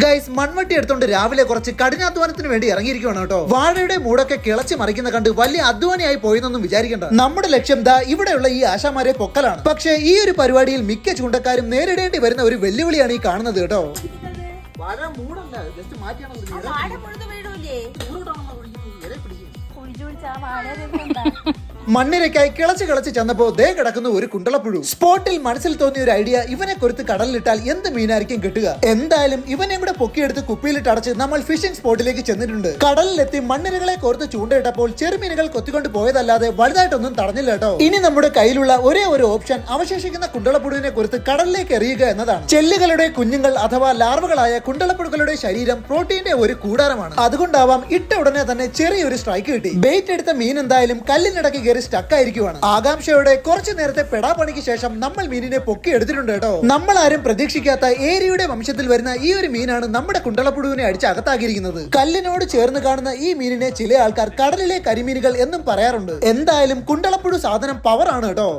Guys മൺവട്ടി എടുത്തോണ്ട് രാവിലെ കുറച്ച് കഠിനാധ്വാനത്തിന് വേണ്ടി ഇറങ്ങിയിരിക്കുകയാണ് കേട്ടോ. വാഴയുടെ മൂടൊക്കെ കിളച്ച് മറിക്കുന്ന കണ്ട് വലിയ അധ്വാനിയായി പോയെന്നൊന്നും വിചാരിക്കണ്ട. നമ്മുടെ ലക്ഷ്യം ദാ ഇവിടെയുള്ള ഈ ആശാമാരെ പൊക്കലാണ്. പക്ഷേ ഈ ഒരു പരിപാടിയിൽ മിക്ക ചൂണ്ടക്കാരും നേരിടേണ്ടി വരുന്ന ഒരു വെല്ലുവിളിയാണ് ഈ കാണുന്നത് കേട്ടോ. വാഴ മൂടല്ല ജസ്റ്റ് മാറ്റിയാണ് മണ്ണിരക്കായി കിളച്ച് കിളച്ച് ചെന്നപ്പോ ദേ കിടക്കുന്ന ഒരു കുണ്ടളപ്പുഴു. സ്പോട്ടിൽ മനസ്സിൽ തോന്നിയ ഒരു ഐഡിയ ഇവനെ കുറിച്ച് കടലിലിട്ടാൽ എന്ത് മീനായിരിക്കും കിട്ടുക? എന്തായാലും ഇവനെ കൂടെ പൊക്കിയെടുത്ത് കുപ്പിയിലിട്ട് അടച്ച് നമ്മൾ ഫിഷിംഗ് സ്പോട്ടിലേക്ക് ചെന്നിട്ടുണ്ട്. കടലിലെത്തി മണ്ണിരകളെ കോർത്ത് ചൂണ്ടയിട്ടപ്പോൾ ചെറുമീനുകൾ കൊത്തിക്കൊണ്ട് പോയതല്ലാതെ വലുതായിട്ടൊന്നും തടഞ്ഞില്ല കേട്ടോ. ഇനി നമ്മുടെ കയ്യിലുള്ള ഒരേ ഒരു ഓപ്ഷൻ അവശേഷിക്കുന്ന കുണ്ടളപ്പുഴുവിനെ കുറിച്ച് കടലിലേക്ക് എറിയുക എന്നതാണ്. ചെല്ലുകളുടെ കുഞ്ഞുങ്ങൾ അഥവാ ലാർവകളായ കുണ്ടളപ്പുഴുക്കളുടെ ശരീരം പ്രോട്ടീന്റെ ഒരു കൂടാരമാണ്. അതുകൊണ്ടാവാം ഇട്ട ഉടനെ തന്നെ ചെറിയൊരു സ്ട്രൈക്ക് കിട്ടി. ബെയ്റ്റ് എടുത്ത മീൻ എന്തായാലും കല്ലിനിടയ്ക്ക് കയറി സ്റ്റക്ക് ആയിരിക്കുവാണ്. ആകാംക്ഷയോടെ കുറച്ചു നേരത്തെ പെടാപ്പണിക്ക് ശേഷം നമ്മൾ മീനിനെ പൊക്കി എടുത്തിട്ടുണ്ട് കേട്ടോ. നമ്മൾ ആരും പ്രതീക്ഷിക്കാത്ത ഏരിയുടെ വംശത്തിൽ വരുന്ന ഈ ഒരു മീനാണ് നമ്മുടെ കുണ്ടളപ്പുഴുവിനെ അടിച്ച് അകത്താക്കിയിരിക്കുന്നത്. കല്ലിനോട് ചേർന്ന് കാണുന്ന ഈ മീനിനെ ചില ആൾക്കാർ കടലിലെ കരിമീനുകൾ എന്നും പറയാറുണ്ട്. എന്തായാലും കുണ്ടളപ്പുഴു സാധനം പവറാണ് കേട്ടോ.